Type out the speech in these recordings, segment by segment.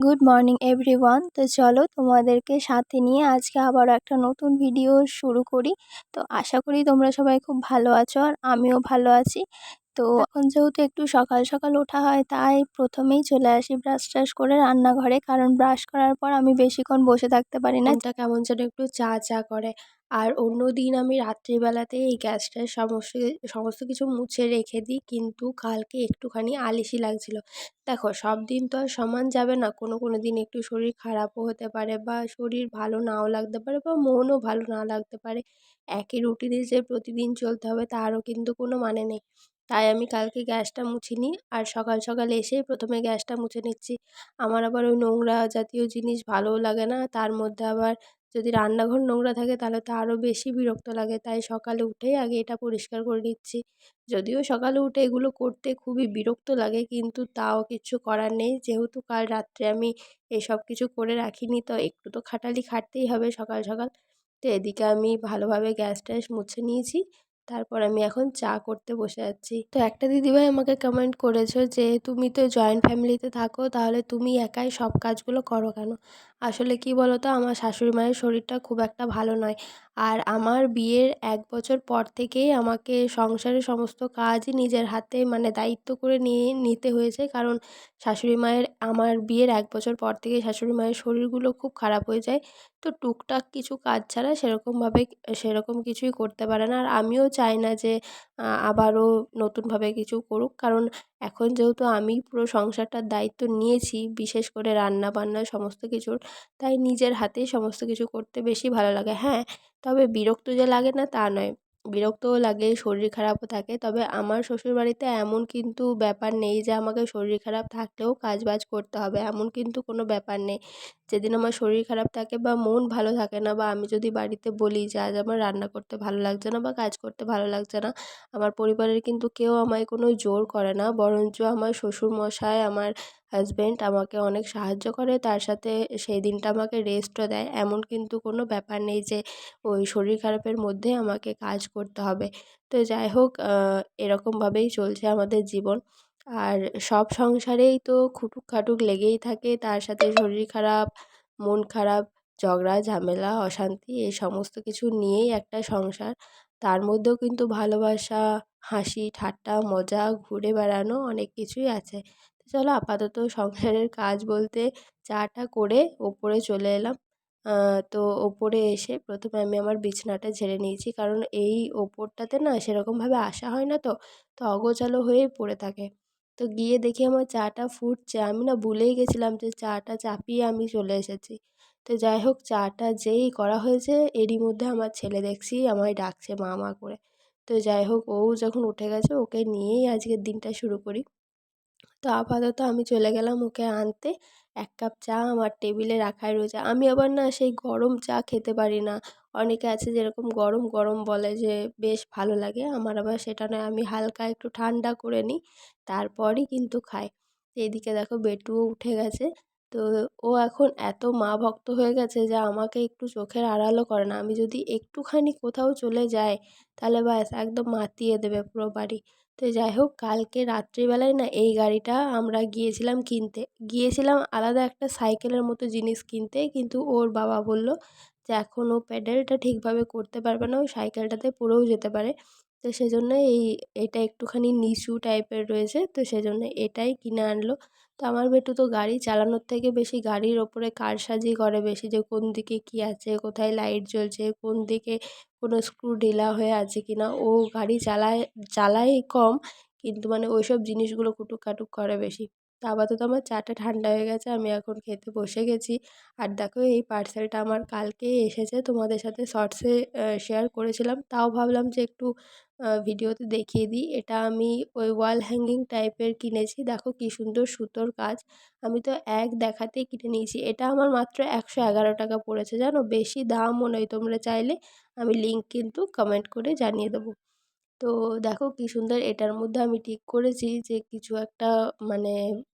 Good morning everyone তো চলো তোমাদেরকে সাথে নিয়ে আজকে আবারও একটা নতুন ভিডিও শুরু করি। তো আশা করি তোমরা সবাই খুব ভালো আছো আর আমিও ভালো আছি। তো এখন যেহেতু একটু সকাল সকাল ওঠা হয়, তাই প্রথমেই চলে আসি ব্রাশ ট্রাশ করে রান্নাঘরে। কারণ ব্রাশ করার পর আমি বেশিক্ষণ বসে থাকতে পারি না। কেমন যেন একটু চা চা করে। আর অন্য দিন আমি রাত্রিবেলাতে এই গ্যাসটার সমস্ত সমস্ত কিছু মুছে রেখে দিই। কিন্তু কালকে একটুখানি আলিশি লাগছিল। দেখো, সব দিন তো আর সমান যাবে না। কোনো কোনো দিন একটু শরীর খারাপও হতে পারে বা শরীর ভালো নাও লাগতে পারে বা মনও ভালো না লাগতে পারে। একই রুটিনে যে প্রতিদিন চলতে হবে তারও কিন্তু কোনো মানে নেই। তাই আমি কালকে গ্যাসটা মুছিনি আর সকাল সকাল এসেই প্রথমে গ্যাসটা মুছে নিচ্ছি। আমার আবার ওই নোংরা জাতীয় জিনিস ভালোও লাগে না। তার মধ্যে আবার যদি রান্নাঘর নোংরা থাকে তাহলে তো আরও বেশি বিরক্ত লাগে। তাই সকালে উঠেই আগে এটা পরিষ্কার করে নিচ্ছি। যদিও সকালে উঠে এগুলো করতে খুবই বিরক্ত লাগে কিন্তু তাও কিছু করার নেই। যেহেতু কাল রাত্রে আমি এসব কিছু করে রাখিনি তো একটু তো খাটালি খাটতেই হবে সকাল সকাল। তো এদিকে আমি ভালোভাবে গ্যাস ট্যাস মুছে নিয়েছি। তারপর আমি এখন চা করতে বসে যাচ্ছি তো একটা দিদিভাই আমাকে কমেন্ট করেছ যে, তুমি তো জয়েন্ট ফ্যামিলিতে থাকো, তাহলে তুমি একাই সব কাজগুলো করো কেন? আসলে কি বলো তো আমার শাশুড়ি মায়ের শরীরটা খুব একটা ভালো নয়। আর আমার বিয়ের এক বছর পর থেকেই আমাকে সংসারের সমস্ত কাজই নিজের হাতে মানে দায়িত্ব করে নিয়ে নিতে হয়েছে। কারণ শাশুড়ি মায়ের, আমার বিয়ের এক বছর পর থেকে শাশুড়ি মায়ের শরীরগুলো খুব খারাপ হয়ে যায়। তো টুকটাক কিছু কাজ ছাড়া সেরকমভাবে, সেরকম কিছুই করতে পারে না। আর আমিও চাই না যে আবারও নতুনভাবে কিছু করুক। কারণ এখন যেহেতু আমি পুরো সংসারটার দায়িত্ব নিয়েছি, বিশেষ করে রান্না বান্না সমস্ত কিছুর তাই নিজের হাতেই সমস্ত কিছু করতে বেশি ভালো লাগে। হ্যাঁ তবে বিরক্ত যে লাগে না তা নয়। বিরক্তও লাগে, শরীর খারাপও থাকে। তবে আমার শ্বশুরবাড়িতে এমন কিন্তু ব্যাপার নেই যে আমাকে শরীর খারাপ থাকলেও কাজ বাজ করতে হবে। এমন কিন্তু কোনো ব্যাপার নেই। যেদিন আমার শরীর খারাপ থাকে বা মন ভালো থাকে না বা আমি যদি বাড়িতে বলি যে আজ আমার রান্না করতে ভালো লাগছে না বা কাজ করতে ভালো লাগছে না, আমার পরিবারের কিন্তু কেউ আমায় কোনো জোর করে না। বরঞ্চ আমার শ্বশুরমশাই, আমার হাজব্যান্ড আমাকে অনেক সাহায্য করে, তার সাথে সেই দিনটা আমাকে রেস্টও দেয়। এমন কিন্তু কোনো ব্যাপার নেই যে, ওই শরীর খারাপের মধ্যে আমাকে কাজ করতে হবে। তো যাই হোক এরকমভাবেই চলছে আমাদের জীবন। আর সব সংসারেই তো খুটুক খাটুক লেগেই থাকে। তার সাথে শরীর খারাপ, মন খারাপ, ঝগড়া, ঝামেলা, অশান্তি, এই সমস্ত কিছু নিয়েই একটা সংসার। তার মধ্যেও কিন্তু ভালোবাসা, হাসি, ঠাট্টা, মজা, ঘুরে বেড়ানো অনেক কিছুই আছে। চলো আপাতত সংসারের কাজ বলতে চাটা করে ওপরে চলে এলাম। তো ওপরে এসে প্রথমে আমি আমার বিছানাটা ঝেড়ে নিয়েছি। কারণ এই ওপরটাতে না সেরকমভাবে আসা হয় না তো তো অগোছালো হয়েই পড়ে থাকে। তো গিয়ে দেখি আমার চাটা ফুটছে। আমি না ভুলেই গেছিলাম যে চাটা চাপিয়ে আমি চলে এসেছি। তো যাই হোক, চাটা যেই করা হয়েছে এরই মধ্যে আমার ছেলে দেখছি, আমায় ডাকছে মা মা করে। তো যাই হোক, ও যখন উঠে গেছে, ওকে নিয়েই আজকের দিনটা শুরু করি। তো আপাতত আমি চলে গেলাম ওকে আনতে। এক কাপ চা আমার টেবিলে রাখাই রয়েছে। আমি আবার না সেই গরম চা খেতে পারি না। অনেকে আছে যেরকম গরম গরম বলে যে, বেশ ভালো লাগে। আমার আবার সেটা নয়। আমি হালকা একটু ঠান্ডা করে নিই, তারপরই কিন্তু খাই। এদিকে দেখো বেটুও উঠে গেছে। তো ও এখন এত মা ভক্ত হয়ে গেছে যে আমাকে একটু চোখের আড়ালও করে না। আমি যদি একটুখানি কোথাও চলে যাই, তাহলে ব্যাস একদম মাতিয়ে দেবে পুরো বাড়ি। তো যাই হোক, কালকে রাত্রিবেলায় না এই গাড়িটা আমরা গিয়েছিলাম কিনতে। গিয়েছিলাম আলাদা একটা সাইকেলের মতো জিনিস কিনতে, কিন্তু ওর বাবা বলল যে এখন ও প্যাডেলটা ঠিকভাবে করতে পারবে না, ওই সাইকেলটাতে পড়েও যেতে পারে। তো সেজন্য এই, এটা একটুখানি নিচু টাইপের রয়েছে, তো সেজন্য এটাই কিনে আনলো। তো আমার বেটু তো গাড়ি চালানোর থেকে বেশি গাড়ির ওপরে কারসাজি করে বেশি যে কোন দিকে কী আছে, কোথায় লাইট জ্বলছে, কোন দিকে কোনো স্ক্রু ঢিলা হয়ে আছে কি না ও গাড়ি চালায় চালায় কম, কিন্তু মানে ওই সব জিনিসগুলো কুটুক কাটুক করে বেশি। তো আপাতত আমার চাটা ঠান্ডা হয়ে গেছে, আমি এখন খেতে বসে গেছি। আর দেখো, এই পার্সেলটা আমার কালকেই এসেছে, তোমাদের সাথে শর্টসে শেয়ার করেছিলাম। তাও ভাবলাম যে একটু ভিডিওতে দেখিয়ে দিই। এটা আমি ওই ওয়াল হ্যাঙ্গিং টাইপের কিনেছি। দেখো কী সুন্দর সুতোর কাজ। আমি তো এক দেখাতেই কিনে নিয়েছি। এটা আমার মাত্র একশো এগারো টাকা পড়েছে, জানো? বেশি দামও নয় তোমরা চাইলে আমি লিঙ্ক কিন্তু কমেন্ট করে জানিয়ে দেবো। তো দেখো কী সুন্দর এটার মধ্যে আমি ঠিক করেছি যে কিছু একটা মানে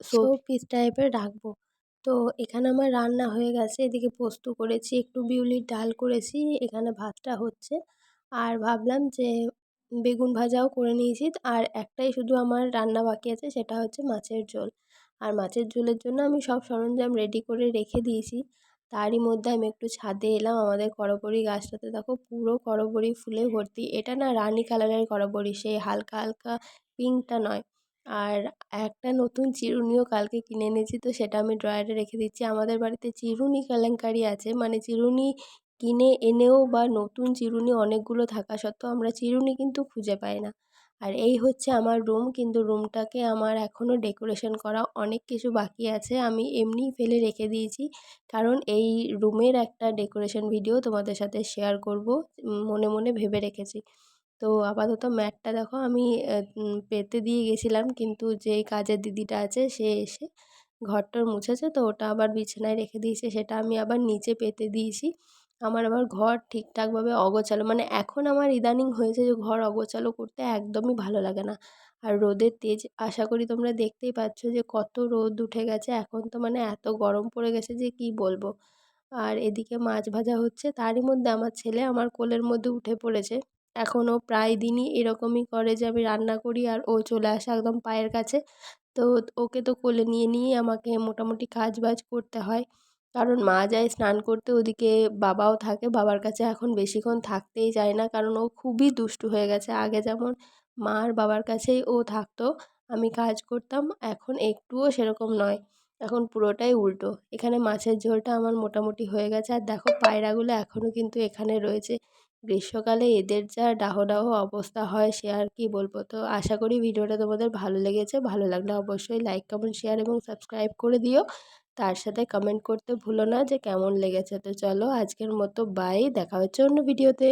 শো পিস টাইপের রাখব। তো এখানে আমার রান্না হয়ে গেছে এদিকে পোস্ত করেছি একটু বিউলির ডাল করেছি এখানে ভাতটা হচ্ছে। আর ভাবলাম যে বেগুন ভাজাও করে নিয়েছি আর একটাই শুধু আমার রান্না বাকি আছে সেটা হচ্ছে মাছের ঝোল। আর মাছের ঝোলের জন্য আমি সব সরঞ্জাম রেডি করে রেখে দিয়েছি। তারই মধ্যে আমি একটু ছাদে এলাম, আমাদের করবড়ি গাছটাতে দেখো পুরো করবড়ি ফুলে ভর্তি। এটা না রানী কালারের করবরি সেই হালকা হালকা পিঙ্কটা নয়। আর একটা নতুন চিরুনিও কালকে কিনে এনেছি, তো সেটা আমি ড্রয়ারে রেখে দিচ্ছি। আমাদের বাড়িতে চিরুনি কেলেঙ্কারি আছে মানে চিরুনি কিনে এনেও বা নতুন চিরুনি অনেকগুলো থাকা সত্ত্বেও আমরা চিরুনি কিন্তু খুঁজে পাই না। আর এই হচ্ছে আমার রুম কিন্তু রুমটাকে আমার এখনও ডেকোরেশন করা অনেক কিছু বাকি আছে, আমি এমনিই ফেলে রেখে দিয়েছি। কারণ এই রুমের একটা ডেকোরেশন ভিডিও তোমাদের সাথে শেয়ার করব মনে মনে ভেবে রেখেছি। তো আপাতত ম্যাটটা দেখো, আমি পেতে দিয়ে গেছিলাম, কিন্তু যেই কাজের দিদিটা আছে, সে এসে ঘরটর মুছেছে, তো ওটা আবার বিছানায় রেখে দিয়েছে, সেটা আমি আবার নিচে পেতে দিয়েছি। আমার আবার ঘর ঠিকঠাকভাবে অগোছালো। মানে এখন আমার ইদানিং হয়েছে যে, ঘর অগোছালো করতে একদমই ভালো লাগে না। আর রোদের তেজ, আশা করি তোমরা দেখতেই পাচ্ছ যে, কত রোদ উঠে গেছে। এখন তো মানে এত গরম পড়ে গেছে যে, কি বলব? আর এদিকে মাছ ভাজা হচ্ছে। তারই মধ্যে আমার ছেলে আমার কোলের মধ্যে উঠে পড়েছে। এখনও প্রায় দিনই এরকমই করে যে, আমি রান্না করি আর ও চলে আসে একদম পায়ের কাছে। তো ওকে তো কোলে নিয়ে নিয়েই আমাকে মোটামুটি কাজ বাজ করতে হয়। কারণ মা যায় স্নান করতে ওদিকে বাবাও থাকে। বাবার কাছে এখন বেশিক্ষণ থাকতেই চায় না কারণ ও খুবই দুষ্টু হয়ে গেছে। আগে যেমন মা আর বাবার কাছেই ও থাকতো, আমি কাজ করতাম, এখন একটুও সেরকম নয়। এখন পুরোটাই উল্টো। এখানে মাছের ঝোলটা আমার মোটামুটি হয়ে গেছে। আর দেখো পায়রাগুলো এখনও কিন্তু এখানে রয়েছে। গ্রীষ্মকালে এদের যা ডাহ ডাহ অবস্থা হয় সে আর কি বলব? তো আশা করি ভিডিওটা তোমাদের ভালো লেগেছে। ভালো লাগলে অবশ্যই লাইক কমেন্ট শেয়ার এবং সাবস্ক্রাইব করে দিও। তার সাথে কমেন্ট করতে ভুলো না যে কেমন লেগেছে। তো চলো আজকের মতো বাই দেখা হচ্ছে অন্য ভিডিওতে